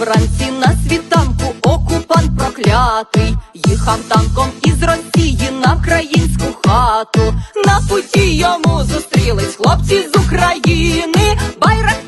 Вранці на світанку окупант проклятий їхав танком із Росії на українську хату. На путі йому зустрілись хлопці з України, байрактарами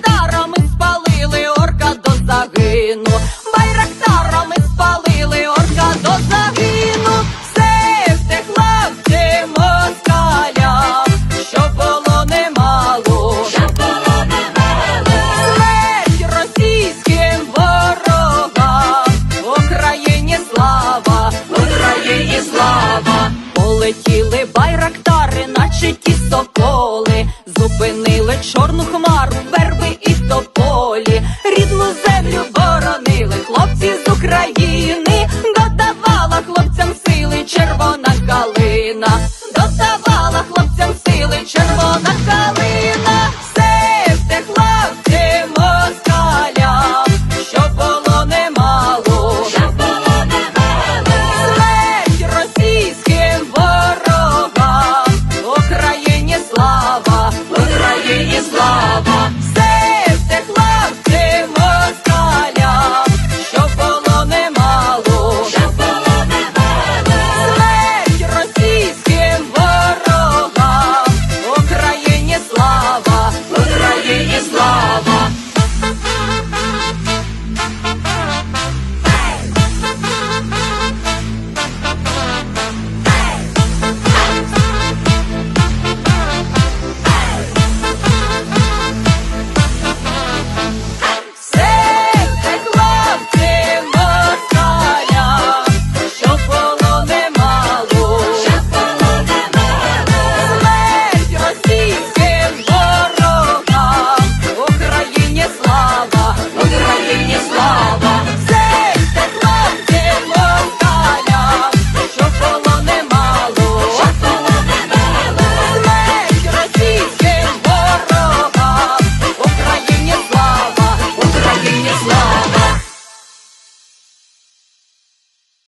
Спинили чорну хмару, верби і тополі, рідну землю боронили хлопці з України.